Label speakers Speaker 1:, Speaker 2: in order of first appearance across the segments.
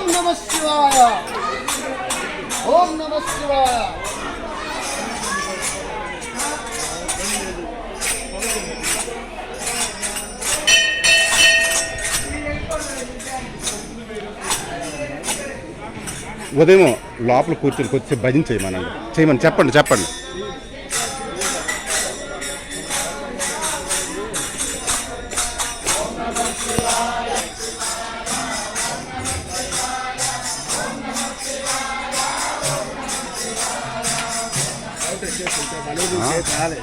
Speaker 1: ఓం నమ శివాయ. ఓం నమ శివాయ.
Speaker 2: ఉదయం లోపల కూర్చొని వచ్చి భజన చేయమనండి. చేయమని చెప్పండి చెప్పండి. trabalhou do ah. jeito, Alex.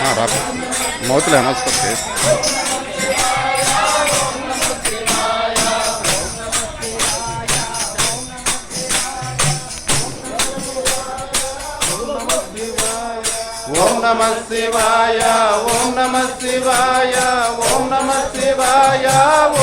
Speaker 2: Ah, rápido. Uma outra leva mais pra Om Namah Shivaya, Om Namah Shivaya.